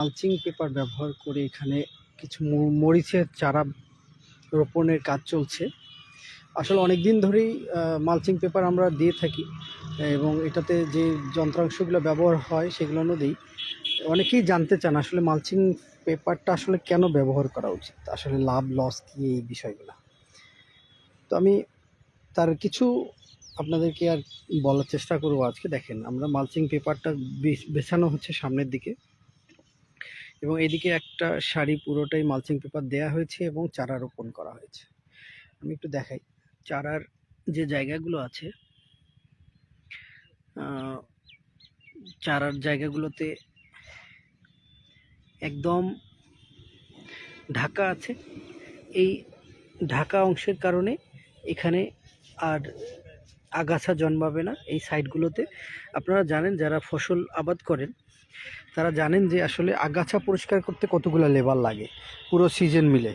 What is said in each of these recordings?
Mulching paper ব্যবহার করে এখানে কিছু মরিচের চারা রোপণের কাজ চলছে। আসলে অনেক দিন ধরেই মালচিং পেপার আমরা দিয়ে থাকি, এবং এটাতে যে যন্ত্রাংশগুলো ব্যবহার হয় সেগুলো দিই অনেকেই জানতে চান আসলে মালচিং পেপারটা আসলে কেন ব্যবহার করা উচিত, আসলে লাভ, লস কী এই বিষয়গুলো। তো আমি তার কিছু আপনাদেরকে আর বলার চেষ্টা করব আজকে। দেখেন, আমরা মালচিং পেপারটা বিছ- বেছানো হচ্ছে সামনের দিকে। এবং এদিকে একটা শাড়ি পুরোটাই মালচিং পেপার দেয়া হয়েছে এবং চারা রোপণ করা হয়েছে। আমি একটু দেখাই। চারার যে জায়গাগুলো আছে চারার জায়গাগুলোতে একদম ঢাকা আছে। এই ঢাকা অংশের কারণে এখানে আর আগাছা জন্মাবে না এই সাইডগুলোতে আপনারা জানেন, যারা ফসল আবাদ করেন তারা জানেন যে আসলে আগাছা পরিষ্কার করতে কতগুলো লেবার লাগে পুরো সিজন মিলে।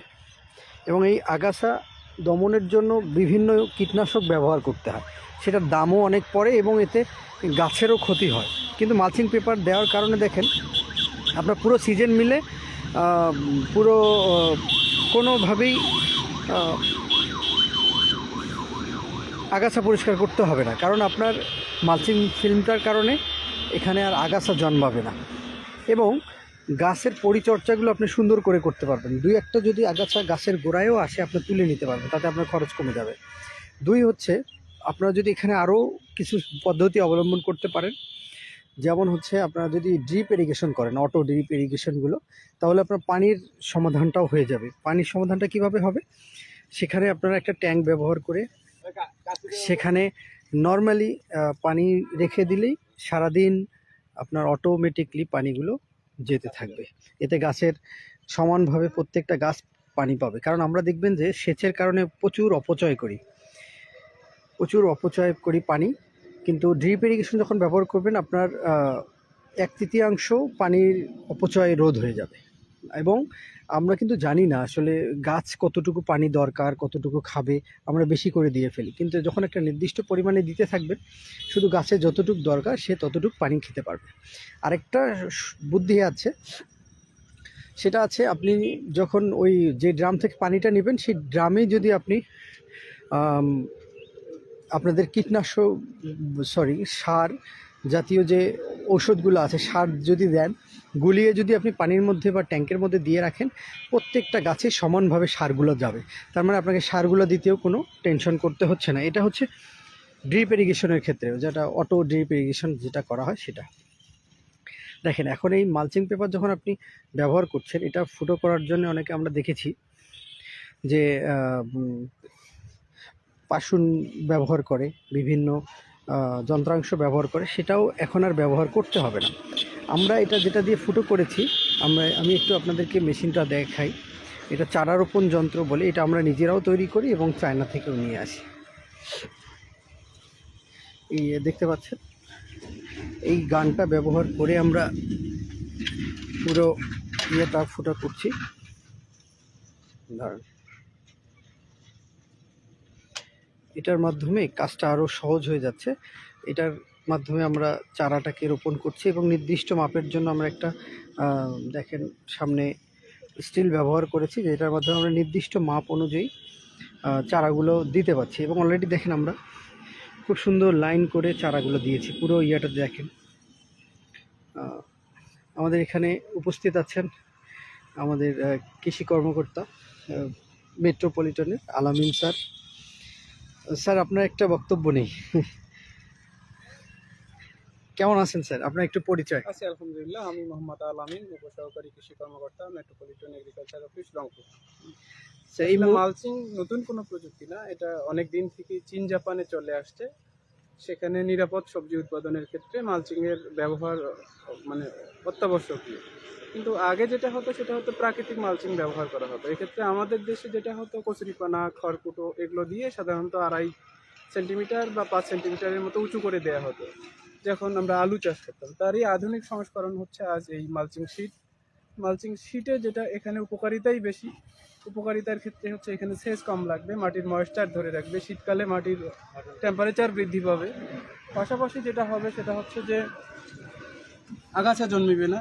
এবং এই আগাছা দমনের জন্য বিভিন্ন কীটনাশক ব্যবহার করতে হয়। সেটার দামও অনেক পড়ে এবং এতে গাছেরও ক্ষতি হয়। কিন্তু মালচিং পেপার দেওয়ার কারণে দেখেন, আপনার পুরো সিজন মিলে পুরো কোনোভাবেই আগাছা পরিষ্কার করতে হবে না। কারণ আপনার মালচিং ফিল্মটার কারণে এখানে আর আগাছা জন্মাবে না। এবং গাছের পরিচর্যাগুলো আপনি সুন্দর করে করতে পারবেন। দুই একটা যদি আগাছা গাছের গোড়ায়ও আসে, আপনি তুলে নিতে পারবেন, তাতে আপনার খরচ কমে যাবে। দুই হচ্ছে, আপনারা যদি এখানে আরও কিছু পদ্ধতি অবলম্বন করতে পারেন, যেমন হচ্ছে আপনারা যদি ড্রিপ ইরিগেশন করেন অটো ড্রিপ ইরিগেশনগুলো তাহলে আপনার পানির সমাধানটাও হয়ে যাবে। পানির সমাধানটা কীভাবে হবে? সেখানে আপনারা একটা ট্যাঙ্ক ব্যবহার করে, সেখানে নর্মালি পানি রেখে দিলেই সারাদিন আপনার অটোমেটিকলি পানিগুলো যেতে থাকবে। এতে গাছের সমানভাবে প্রত্যেকটা গাছ পানি পাবে। কারণ আমরা দেখবেন যে সেচের কারণে প্রচুর অপচয় করি। প্রচুর অপচয় করি পানি। কিন্তু ড্রিপ ইরিগেশন যখন ব্যবহার করবেন, আপনার এক তৃতীয়াংশ পানির অপচয় রোধ হয়ে যাবে। এবং আমরা কিন্তু জানি না আসলে গাছ কতটুকু পানি দরকার, কতটুকু খাবে, আমরা বেশি করে দিয়ে ফেলি। কিন্তু যখন একটা নির্দিষ্ট পরিমাণে দিতে থাকবেন শুধু গাছে যতটুকু দরকার, সে ততটুকু পানি খেতে পারবে। আরেকটা বুদ্ধি আছে, সেটা আছে আপনি যখন ওই যে ড্রাম থেকে পানিটা নেবেন, সেই ড্রামে যদি আপনি আপনাদের কীটনাশক সরি, সার জাতীয় যে ঔষধগুলো আছে, সার যদি দেন গুলিয়ে যদি আপনি পানির মধ্যে বা ট্যাঙ্কের মধ্যে দিয়ে রাখেন, প্রত্যেকটা গাছে সমানভাবে সারগুলো যাবে। তার মানে আপনাকে সারগুলো দিতেও কোনো টেনশন করতে হচ্ছে না। এটা হচ্ছে ড্রিপ ইরিগেশনের ক্ষেত্রে, যেটা অটো ড্রিপ ইরিগেশন যেটা করা হয় সেটা। দেখেন, এখন এই মালচিং পেপার যখন আপনি ব্যবহার করছেন, এটা ফুটো করার জন্য অনেকে আমরা দেখেছি যে পাশুন ব্যবহার করে, বিভিন্ন যন্ত্রাংশ ব্যবহার করে, সেটাও এখন আর ব্যবহার করতে হবে না। আমরা এটা যেটা দিয়ে ফুটো করেছি, আমরা, আমি একটু আপনাদেরকে মেশিনটা দেখাই। এটা চারা রোপণ যন্ত্র বলে, এটা আমরা নিজেরাও তৈরি করি এবং চায়না থেকেও নিয়ে আসি। এই দেখতে পাচ্ছেন? এই গানটা ব্যবহার করে আমরা পুরো ইয়েটা ফুটা করছি। দাঁড়ান এটার মাধ্যমে কাজটা আরও সহজ হয়ে যাচ্ছে। এটার মাধ্যমে আমরা চারাটাকে রোপণ করছি এবং নির্দিষ্ট মাপের জন্য আমরা একটা দেখেন সামনে স্টিল ব্যবহার করেছি, যেটার মাধ্যমে আমরা নির্দিষ্ট মাপ অনুযায়ী চারাগুলো দিতে পারছি এবং অলরেডি দেখেন আমরা খুব সুন্দর লাইন করে চারাগুলো দিয়েছি, পুরো ইয়েটা দেখেন। আমাদের এখানে উপস্থিত আছেন আমাদের কৃষি কর্মকর্তা মেট্রোপলিটনের আলামিন স্যার। স্যার, আপনার একটা বক্তব্য নেই। কেমন আছেন স্যার? আপনার একটু পরিচয়। আছি আলহামদুলিল্লাহ। আমি মোহাম্মদ আল আমিন উপসহকারী কৃষি কর্মকর্তা metropolitan agriculture office Rangpur. Sir, এই মালচিং নতুন কোনো প্রযুক্তি না এটা অনেক দিন থেকে চীন জাপানে চলে আসছে। সেখানে নিরাপদ সবজি উৎপাদনের ক্ষেত্রে মালচিংয়ের ব্যবহার মানে অত্যাবশ্যকীয়। কিন্তু আগে যেটা হতো সেটা হতো প্রাকৃতিক মালচিং ব্যবহার করা হতো। এক্ষেত্রে আমাদের দেশে যেটা হতো কচুরিপানা খড়কুটো এগুলো দিয়ে সাধারণত আড়াই সেন্টিমিটার বা পাঁচ সেন্টিমিটারের মতো উঁচু করে দেওয়া হতো। যখন আমরা আলু চাষ করতাম, তারই আধুনিক সংস্করণ হচ্ছে আজ এই মালচিং শীট মালচিং শীটে যেটা এখানে উপকারিতাই বেশি, উপকারিতার ক্ষেত্রে হচ্ছে এখানে সেচ কম লাগবে, মাটির ময়েশ্চার ধরে রাখবে, শীতকালে মাটির টেম্পারেচার বৃদ্ধি পাবে। পাশাপাশি যেটা হবে সেটা হচ্ছে যে আগাছা জন্মিবে না।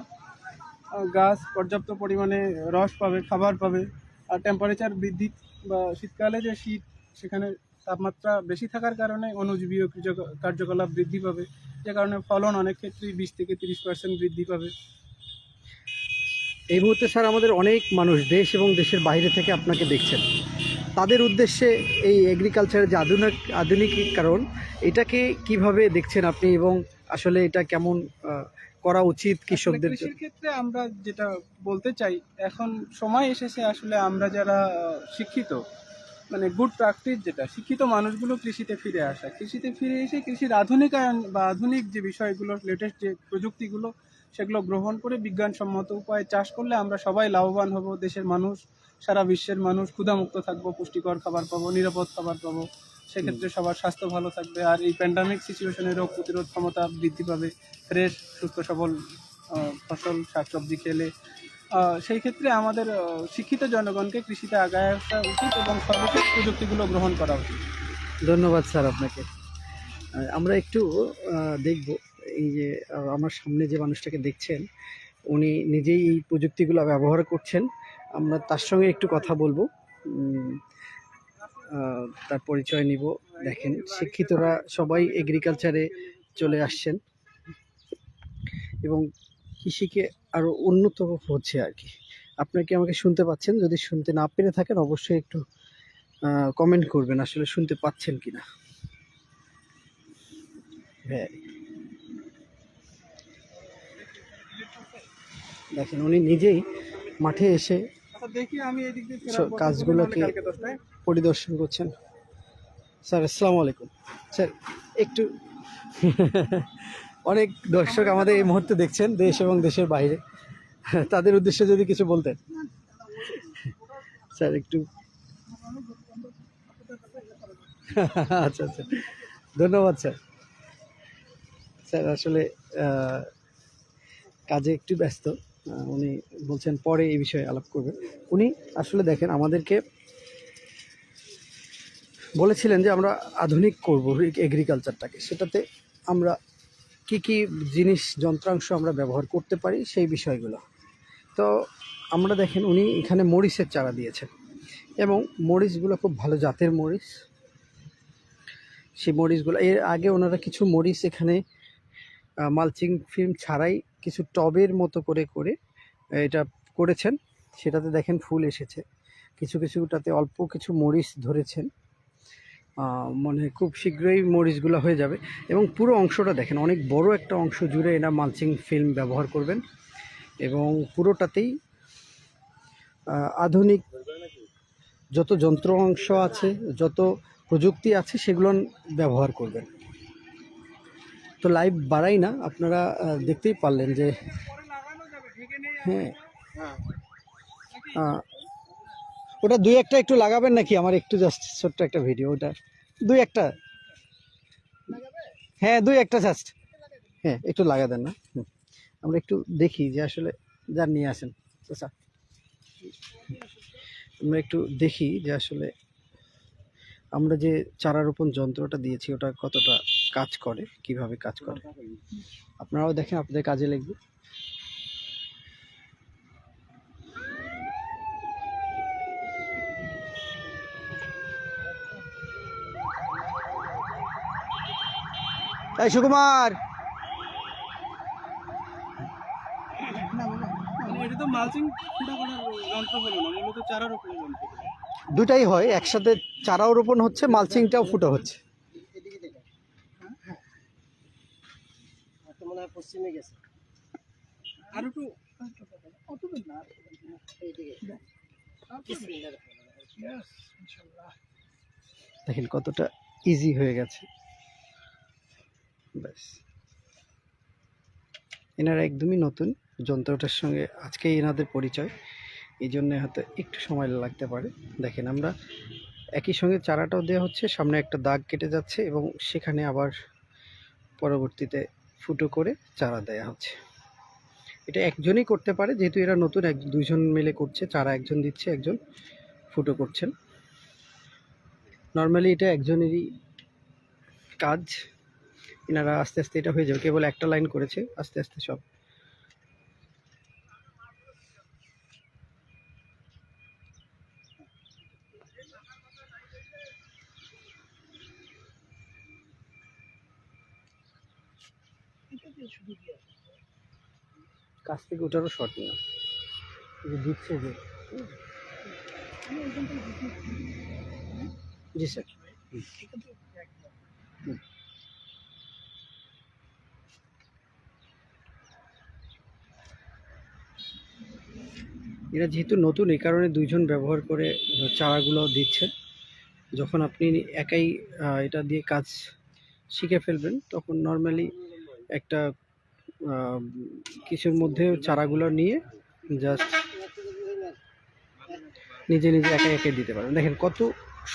গাছ পর্যাপ্ত পরিমাণে রস পাবে, খাবার পাবে, আর টেম্পারেচার বৃদ্ধি বা শীতকালে যে শীত, সেখানে তাপমাত্রা বেশি থাকার কারণে অণুজীবীয় কৃষক- কার্যকলাপ বৃদ্ধি পাবে। যে কারণে ফলন অনেক ক্ষেত্রেই বিশ থেকে তিরিশ পার্সেন্ট বৃদ্ধি পাবে। এই মুহূর্তে স্যার আমাদের অনেক মানুষ দেশ এবং দেশের বাইরে থেকে আপনাকে দেখছেন। তাদের উদ্দেশ্যে এই এগ্রিকালচারের যে আধুনিক আধুনিকীকরণ এটাকে কীভাবে দেখছেন আপনি এবং আসলে এটা কেমন করা উচিত কৃষকদের ক্ষেত্রে আমরা যেটা বলতে চাই এখন সময় এসেছে আসলে আমরা যারা শিক্ষিত মানে গুড প্র্যাকটিস যেটা শিক্ষিত মানুষগুলো কৃষিতে ফিরে আসা। কৃষিতে ফিরে এসে কৃষির আধুনিকায়ন বা আধুনিক যে বিষয়গুলো লেটেস্ট যে প্রযুক্তিগুলো সেগুলো গ্রহণ করে বিজ্ঞানসম্মত উপায়ে চাষ করলে আমরা সবাই লাভবান হব দেশের মানুষ সারা বিশ্বের মানুষ ক্ষুধামুক্ত থাকব পুষ্টিকর খাবার পাবো নিরাপদ খাবার পাবো। সেক্ষেত্রে সবার স্বাস্থ্য ভালো থাকবে আর এই প্যান্ডামিক সিচুয়েশনে রোগ প্রতিরোধ ক্ষমতা বৃদ্ধি পাবে। ফ্রেশ সুস্থ সবল ফসল শাকসবজি খেলে সেই ক্ষেত্রে আমাদের শিক্ষিত জনগণকে কৃষিতে আগায় আসা উচিত এবং সর্বশেষ প্রযুক্তিগুলো গ্রহণ করা উচিত। ধন্যবাদ স্যার আপনাকে। আমরা একটু দেখব এই যে আমার সামনে যে মানুষটাকে দেখছেন, উনি নিজেই এই প্রযুক্তিগুলো ব্যবহার করছেন। আমরা তার সঙ্গে একটু কথা বলব। তার পরিচয় নিব। দেখেন, শিক্ষিতরা সবাই এগ্রিকালচারে চলে আসছেন। এবং কৃষিকে আরও উন্নত হচ্ছে আর কি। আপনার কি আমাকে শুনতে পাচ্ছেন? যদি শুনতে না পেরে থাকেন অবশ্যই একটু কমেন্ট করবেন আসলে শুনতে পাচ্ছেন কিনা। হ্যাঁ দেখেন উনি নিজেই মাঠে এসে আচ্ছা দেখি আমি এই দিক দিয়ে So, কাজগুলোকে- পরিদর্শন করছেন। স্যার আসসালামু আলাইকুম। স্যার একটু অনেক দর্শক আমাদের এই মুহূর্তে দেখছেন, দেশ এবং দেশের বাইরে। তাদের উদ্দেশ্যে যদি কিছু বলতেন। স্যার, একটু। আচ্ছা আচ্ছা। ধন্যবাদ, স্যার। স্যার, আসলে কাজে একটু ব্যস্ত। উনি বলছেন পরে এই বিষয়ে আলাপ করবেন। উনি আসলে দেখেন, আমাদেরকে বলেছিলেন যে আমরা আধুনিক করব এগ্রিকালচারটাকে সেটাতে আমরা কি কি জিনিস, যন্ত্রাংশ আমরা ব্যবহার করতে পারি সেই বিষয়গুলো। তো আমরা দেখেন উনি এখানে মরিচের চারা দিয়েছেন এবং মরিচগুলো খুব ভালো জাতের মরিচ। সেই মরিচগুলো, এর আগে ওনারা কিছু মরিচ এখানে মালচিং ফিল্ম ছাড়াই কিছু টবের মতো করে করে এটা করেছেন। সেটাতে দেখেন ফুল এসেছে। কিছু, কিছুটাতে অল্প কিছু মরিচ ধরেছেন। মনে খুব শীঘ্রই মরিচগুলো হয়ে যাবে। এবং পুরো অংশটা দেখেন, অনেক বড় একটা অংশ জুড়ে এরা মালচিং ফিল্ম ব্যবহার করবেন। এবং পুরোটাতেই আধুনিক যত যন্ত্র অংশ আছে, যত প্রযুক্তি আছে, সেগুলো ব্যবহার করবেন। তো লাইভ বাড়াই না, আপনারা দেখতেই পারলেন যে হ্যাঁ ওটা দুই একটা একটু লাগাবেন নাকি? আমার একটু জাস্ট ছোট্ট একটা ভিডিও ওটা দুই একটা। হ্যাঁ দুই একটা জাস্ট হ্যাঁ একটু লাগা দেন না। আমরা একটু দেখি যে আসলে যার নিয়ে আসেন। আচ্ছা। আমরা একটু দেখি যে আসলে আমরা যে চারা রোপণ যন্ত্রটা দিয়েছি, ওটা কতটা কাজ করে, কীভাবে কাজ করে। আপনারাও দেখেন, আপনাদের কাজে লাগবে এই সুকুমার মানে এটা তো মালচিং ফুটা করার যন্ত্র হলো না মূলত চারা রোপণ যন্ত্র দুটাই হয় একসাথে চারাও রোপণ হচ্ছে মালচিংটাও ফুটো হচ্ছে। আর একটু দেখেন কতটা ইজি হয়ে গেছে। ব্যাস। এনারা একদমই নতুন, যন্ত্রটার সঙ্গে আজকে এনাদের পরিচয়, এই জন্য হয়তো একটু সময় লাগতে পারে। দেখেন আমরা একই সঙ্গে চারাটাও দেওয়া হচ্ছে, সামনে একটা দাগ কেটে যাচ্ছে এবং সেখানে আবার পরবর্তীতে ফুটো করে চারা দেয়া হচ্ছে। এটা একজনই করতে পারে, যেহেতু এরা নতুন, এক দুজন মিলে করছে, চারা একজন দিচ্ছে, একজন ফুটো করছেন। নর্মালি এটা একজনেরই কাজ। এনারা আস্তে আস্তে এটা হয়ে যাবে। কেবল একটা লাইন করেছে, আস্তে আস্তে সব। কাছ থেকে ওটারও শট না দিচ্ছে যে। জি স্যার হুম। এরা যেহেতু নতুন, এই কারণে দুইজন ব্যবহার করে চারাগুলো দিচ্ছে যখন আপনি একাই এটা দিয়ে কাজ শিখে ফেলবেন, তখন নর্মালি একটা কিছুর মধ্যে চারাগুলো নিয়ে জাস্ট নিজে নিজে একা একে দিতে পারেন। দেখেন কত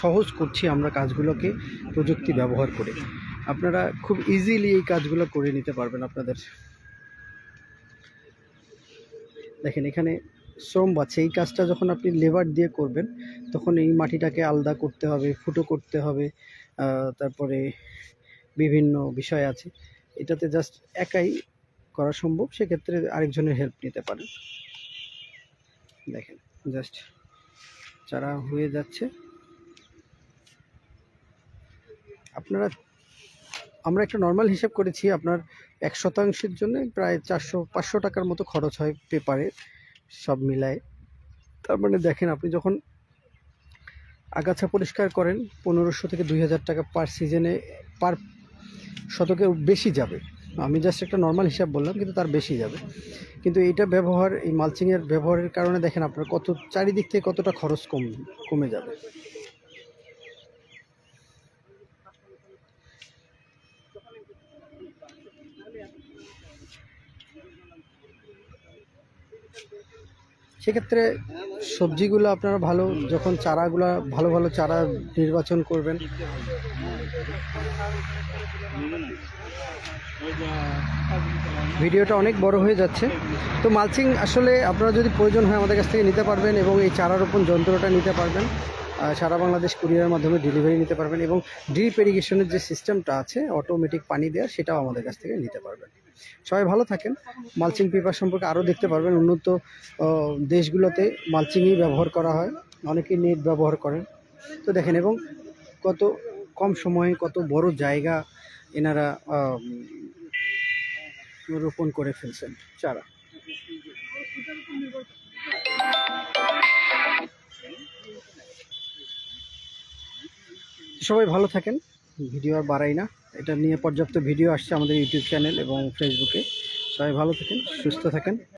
সহজ করছি আমরা কাজগুলোকে, প্রযুক্তি ব্যবহার করে। আপনারা খুব ইজিলি এই কাজগুলো করে নিতে পারবেন আপনাদের। দেখেন এখানে শ্রম বাড়ছে এই কাজটা যখন আপনি লেবার দিয়ে করবেন, তখন এই মাটিটাকে আলাদা করতে হবে, ফুটো করতে হবে তারপরে বিভিন্ন বিষয় আছে। এটাতে জাস্ট একাই করা সম্ভব, সেক্ষেত্রে আরেকজনের হেল্প নিতে পারেন। দেখেন জাস্ট চারা হয়ে যাচ্ছে, আপনারা, আমরা একটা নর্মাল হিসাব করেছি, আপনার এক শতাংশের জন্য প্রায় চারশো, পাঁচশো টাকার মতো খরচ হয় পেপারে সব মিলায়। তার মানে দেখেন, আপনি যখন আগাছা পরিষ্কার করেন, পনেরোশো থেকে দুই হাজার টাকা পার সিজনে পার শতকে বেশি যাবে। আমি জাস্ট একটা নর্মাল হিসাব বললাম, কিন্তু তার বেশি যাবে। কিন্তু এইটা ব্যবহার, এই মালচিংয়ের ব্যবহারের কারণে দেখেন আপনার কত, চারিদিক থেকে কতটা খরচ কম, কমে যাবে। সেক্ষেত্রে সবজিগুলো আপনারা ভালো, যখন চারাগুলো ভালো ভালো চারা নির্বাচন করবেন। ভিডিওটা অনেক বড় হয়ে যাচ্ছে। তো মালচিং আসলে আপনারা যদি প্রয়োজন হয় আমাদের কাছ থেকে নিতে পারবেন এবং এই চারা রোপণ যন্ত্রটা নিতে পারবেন। সারা বাংলাদেশ কুরিয়ারের মাধ্যমে ডেলিভারি নিতে পারবেন এবং ড্রিপ ইরিগেশনের যে সিস্টেমটা আছে অটোমেটিক পানি দেওয়ার, সেটাও আমাদের কাছ থেকে নিতে পারবেন। সবাই ভালো থাকেন। মালচিং পেপার সম্পর্কে আরও দেখতে পারবেন। উন্নত দেশগুলোতে মালচিংই ব্যবহার করা হয়। অনেকেই নেট ব্যবহার করেন। তো দেখেন, এবং কত কম সময়ে কত বড় জায়গা এনারা রোপণ করে ফেলছেন চারা। সবাই ভালো থাকেন। ভিডিও আর বাড়াই না। এটা নিয়ে পর্যাপ্ত ভিডিও আসছে আমাদের ইউটিউব চ্যানেল এবং ফেসবুকে। সবাই ভালো থাকেন, সুস্থ থাকেন।